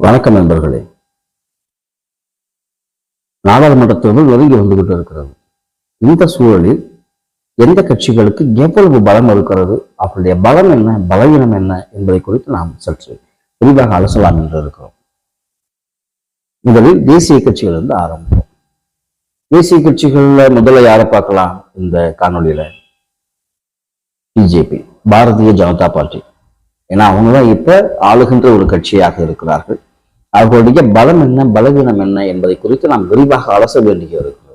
வணக்கம் நண்பர்களே. நாடாளுமன்ற தேர்தல் நெருங்கி வந்துகிட்டு இருக்கிறது. இந்த சூழலில் எந்த கட்சிகளுக்கு எவ்வளவு பலம் இருக்கிறது அவருடைய பலம் என்ன பலவீனம் என்ன என்பதை குறித்து நாம் சற்று விரிவாக அலசலாம் என்று இருக்கிறோம். முதலில் தேசிய கட்சிகளிலிருந்து ஆரம்பிப்போம். தேசிய கட்சிகள்ல முதல்ல யாரை பார்க்கலாம்? இந்த காணொளியில? BJP Bharatiya Janata party. ஏன்னா அவங்க தான் இப்போ ஆளுகின்ற ஒரு கட்சியாக இருக்கிறார்கள். அவர்களுடைய பலம் என்ன பலவீனம் என்ன என்பதை குறித்து நாம் விரிவாக அலச வேண்டிய இருக்கிறது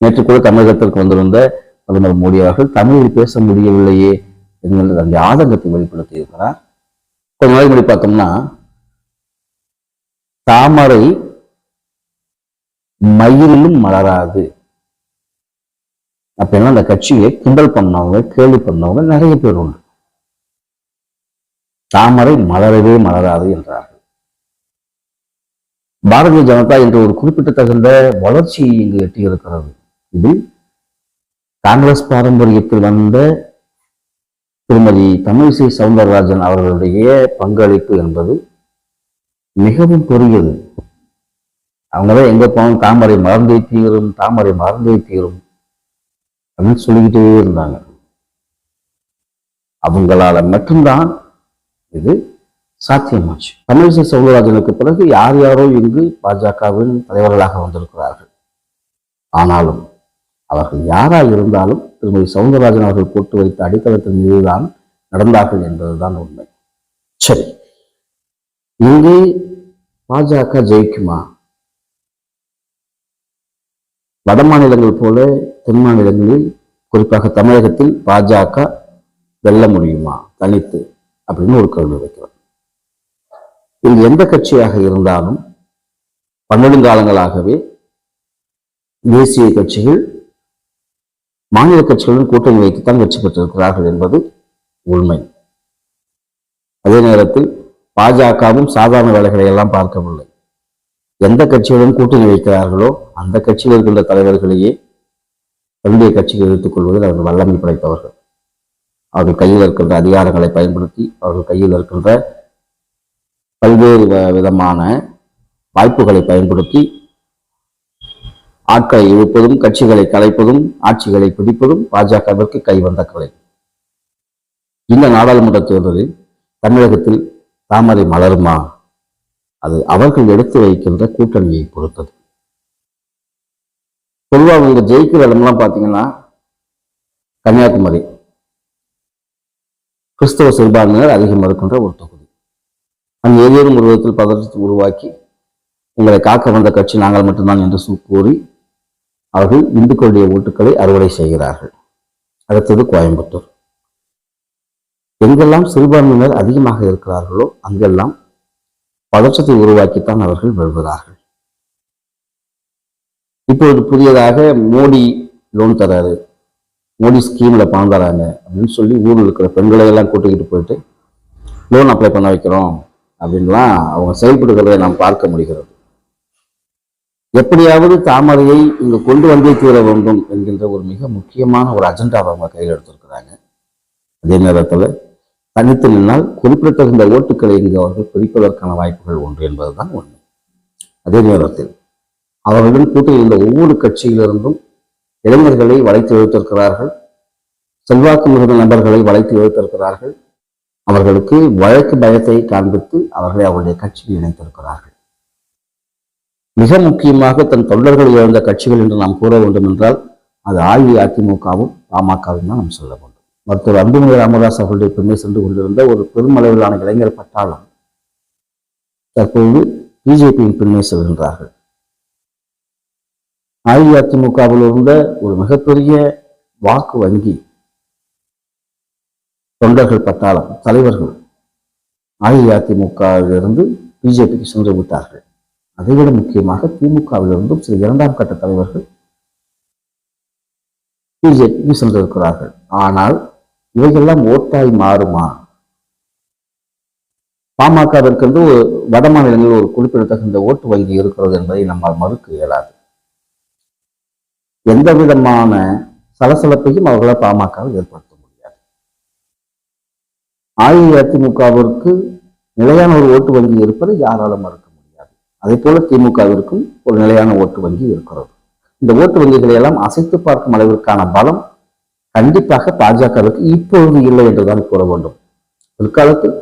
நேற்று கூட தமிழகத்திற்கு வந்திருந்த பிரதமர் மோடி அவர்கள் தமிழில் பேச முடியவில்லையே என்கிற தன்னுடைய ஆதங்கத்தை வெளிப்படுத்தி இருக்கிறார் கொஞ்ச நாளைக்கு முன்னாடி பார்த்தோம்னா தாமரை மயிலும் மலராது. அப்படின்னா அந்த கட்சியை கிண்டல் பண்ணவங்க கேலி பண்ணவங்க நிறைய பேர் உண்டு. தாமரை மலரவே மலராது என்றார்கள். பாரதிய ஜனதா என்ற ஒரு குறிப்பிட்ட தகுந்த வளர்ச்சி இங்கு எட்டியிருக்கிறது. இதில் காங்கிரஸ் பாரம்பரியத்தில் வந்த திருமதி தமிழிசை சவுந்தரராஜன் அவர்களுடைய பங்களிப்பு என்பது மிகவும் பெரியது. அவங்கதான் எங்க போனோம் தாமரை மறந்தே தீரும் தாமரை மறந்தே தீரும் அப்படின்னு சொல்லிக்கிட்டே இருந்தாங்க. அவங்களால மட்டும்தான் இது சாத்தியமாச்சு. தமிழிசை சவுந்தரராஜனுக்கு பிறகு யார் யாரோ இங்கு பாஜகவின் தலைவர்களாக வந்திருக்கிறார்கள். ஆனாலும் அவர்கள் யாராக இருந்தாலும் திருமதி சவுந்தரராஜன் அவர்கள் போட்டு வைத்த அடித்தளத்தின் மீதுதான் நடந்தார்கள் என்பதுதான் உண்மை. சரி. இங்கே பாஜக ஜெயிக்குமா? வட மாநிலங்கள் போல தென் மாநிலங்களில் குறிப்பாக தமிழகத்தில் பாஜக வெல்ல முடியுமா? தனித்து. அப்படின்னு ஒரு கேள்வி வைக்கிறோம். இது எந்த கட்சியாக இருந்தாலும் பன்னெடுங்காலங்களாகவே தேசிய கட்சிகள் மாநில கட்சிகளுடன் கூட்டணி வைத்துத்தான் வெற்றி பெற்றிருக்கிறார்கள் என்பது உண்மை. அதே நேரத்தில் பாஜகவும் சாதாரண வேலைகளை எல்லாம் பார்க்கவில்லை. எந்த கட்சியுடன் கூட்டணி வைக்கிறார்களோ அந்த கட்சியில் இருக்கின்ற தலைவர்களையே தன்னுடைய கட்சிகள் எடுத்துக் கொள்வதில் அவர்கள் வல்லமை படைத்தவர்கள். அவர்கள் கையில் இருக்கின்ற அதிகாரங்களை பயன்படுத்தி அவர்கள் கையில் இருக்கின்ற பல்வேறு விதமான வாய்ப்புகளை பயன்படுத்தி ஆட்களை இழுப்பதும் கட்சிகளை கலைப்பதும் ஆட்சிகளை பிடிப்பதும் பாஜகவிற்கு கைவந்த கலை. இந்த நாடாளுமன்ற தேர்தலில் தமிழகத்தில் தாமரை மலருமா? அது அவர்கள் எடுத்து வைக்கின்ற கூட்டணியை பொறுத்தது. பொதுவாக இங்க ஜெயிக்கிற இடம்லாம் பார்த்தீங்கன்னா கன்னியாகுமரி. கிறிஸ்தவ சிறுபான்மையினர் அதிகம் இருக்கின்ற ஒரு தொகுதி. அங்கு ஏதேனும் ஒரு விதத்தில் பதற்றத்தை உருவாக்கி உங்களை காக்க வந்த கட்சி நாங்கள் மட்டும்தான் என்று கூறி அவர்கள் இந்துக்களுடைய ஓட்டுக்களை அறுவடை செய்கிறார்கள். அடுத்தது கோயம்புத்தூர். எங்கெல்லாம் சிறுபான்மையினர் அதிகமாக இருக்கிறார்களோ அங்கெல்லாம் பதற்றத்தை உருவாக்கித்தான் அவர்கள் வெல்கிறார்கள். இப்பொழுது புதியதாக மோடி லோன் தராரு. மோடி ஸ்கீமில் பணம் தராங்க அப்படின்னு சொல்லி ஊரில் இருக்கிற பெண்களை எல்லாம் கூட்டிக்கிட்டு போயிட்டு லோன் அப்ளை பண்ண வைக்கிறோம் அப்படின்லாம் அவங்க செயல்படுகிறதை நாம் பார்க்க முடிகிறது. எப்படியாவது தாமரையை இங்கு கொண்டு வந்தே தீர வேண்டும் என்கின்ற ஒரு மிக முக்கியமான ஒரு அஜெண்டாவை அவங்க கையில் எடுத்திருக்கிறாங்க. அதே நேரத்தில் தனித்து நின்னால் குறிப்பிடத்தகுந்த ஓட்டுக்களை இங்கு அவர்கள் பிரிப்பதற்கான வாய்ப்புகள் உண்டு என்பதுதான் உண்மை. அதே நேரத்தில் அவர்களுடன் கூட்டியிருந்த ஒவ்வொரு கட்சியிலிருந்தும் இளைஞர்களை வளைத்து இழுத்திருக்கிறார்கள் செல்வாக்கு மிகுந்த நபர்களை வளைத்து இழுத்திருக்கிறார்கள் அவர்களுக்கு வழக்கு பயத்தை காண்பித்து அவர்களை அவருடைய கட்சியில் இணைத்திருக்கிறார்கள். மிக முக்கியமாக தன் தொண்டர்கள் இழந்த கட்சிகள் என்று நாம் கூற வேண்டும் என்றால் அது அஇஅதிமுகவும் பாமகவும் தான் நாம் சொல்ல வேண்டும். மருத்துவர் அன்புமணி ராமதாஸ் அவர்களுடைய பின்னே சென்று கொண்டிருந்த ஒரு பெருமளவிலான இளைஞர் பட்டாளம் தற்போது பிஜேபியின் பின்னே செல்கின்றார்கள். அஇஅதிமுகவில் இருந்த ஒரு மிகப்பெரிய வாக்கு வங்கி தொண்டர்கள் பட்டாளம் தலைவர்கள் அஇஅதிமுகவிலிருந்து பிஜேபிக்கு சென்று விட்டார்கள். அதைவிட முக்கியமாக திமுகவிலிருந்தும் சில இரண்டாம் கட்ட தலைவர்கள் பிஜேபிக்கு சென்றிருக்கிறார்கள். ஆனால் இவைகள்லாம் ஓட்டாய் மாறுமா? பாமகவிற்கு ஒரு வட மாநிலங்களில் ஒரு குறிப்பிடத்தகுந்த ஓட்டு வங்கி இருக்கிறது என்பதை நம்மால் மறுக்க இயலாது. எந்த விதமான சலசலப்பையும் அவர்களால் பாமகவை ஏற்படுத்த முடியாது. அஇஅதிமுகவிற்கு நிலையான ஒரு ஓட்டு வங்கி இருப்பதை யாராலும் மறுக்க முடியாது. அதே போல திமுகவிற்கும் ஒரு நிலையான ஓட்டு வங்கி இருக்கிறது. இந்த ஓட்டு வங்கிகளை எல்லாம் அசைத்து பார்க்கும் அளவிற்கான பலம் கண்டிப்பாக பாஜகவுக்கு இப்பொழுது இல்லை என்றுதான் கூற வேண்டும். பிற்காலத்தில்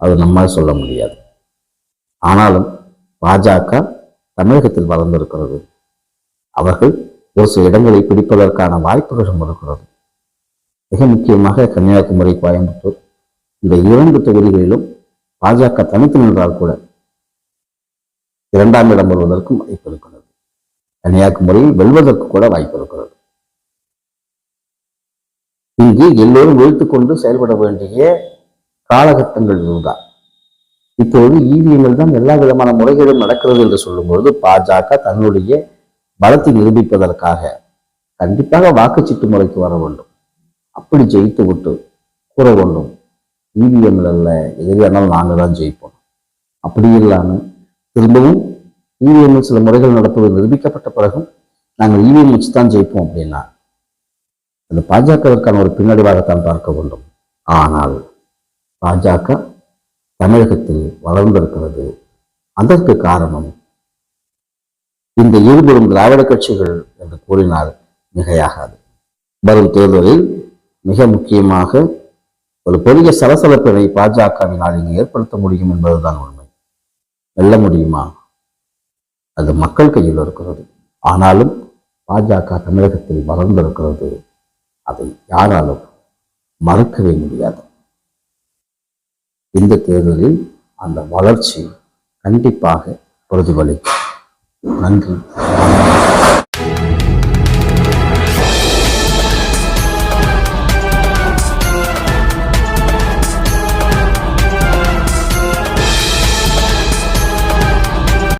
அது நம்மால் சொல்ல முடியாது. ஆனாலும் பாஜக தமிழகத்தில் வளர்ந்திருக்கிறது. அவர்கள் ஒரு சில இடங்களை பிடிப்பதற்கான வாய்ப்புகளும் இருக்கிறது மிக முக்கியமாக கன்னியாகுமரி கோயம்புத்தூர். இந்த இரண்டு தொகுதிகளிலும் பாஜக தனித்து நின்றால் கூட இரண்டாம் இடம் வருவதற்கும் வாய்ப்பு இருக்கிறது. கன்னியாகுமரியில் வெல்வதற்கு கூட வாய்ப்பு இருக்கிறது. இங்கு எல்லோரும் விழித்துக்கொண்டு செயல்பட வேண்டிய காலகட்டங்கள் இதுதான். இப்போது இவிஎம்மில் தான் எல்லா விதமான முறைகளும் நடக்கிறது என்று சொல்லும்பொழுது பாஜக தன்னுடைய பலத்தை நிரூபிப்பதற்காக கண்டிப்பாக வாக்குச்சீட்டு முறைக்கு வர வேண்டும். அப்படி ஜெயித்து விட்டு கூற வேண்டும் இவிஎம்ல அல்ல எதிரியானால் நாங்கள் தான் ஜெயிப்போம். அப்படி இல்லாமல் திரும்பவும் இவிஎம்மில் சில முறைகள் நடப்பது நிரூபிக்கப்பட்ட பிறகும் நாங்கள் இவிஎம் வச்சு தான் ஜெயிப்போம் அப்படின்னா அது பாஜகவிற்கான ஒரு பின்னடைவாகத்தான் பார்க்க வேண்டும். ஆனால் பாஜக தமிழகத்தில் வளர்ந்திருக்கிறது. அதற்கு காரணம் இந்த ஈடுபடும் திராவிட கட்சிகள் என்று கூறினால் மிகையாகாது. வரும் தேர்தலில் மிக முக்கியமாக ஒரு பெரிய சலசலப்பினை பாஜகவினால் இங்கு ஏற்படுத்த முடியும் என்பதுதான் உண்மை. வெல்ல முடியுமா? அது மக்கள் கையில் இருக்கிறது. ஆனாலும் பாஜக தமிழகத்தில் வளர்ந்திருக்கிறது. அதை யாராலும் மறுக்கவே முடியாது. இந்த தேர்தலில் அந்த வளர்ச்சி கண்டிப்பாக பிரதிபலிக்கும். நன்றி.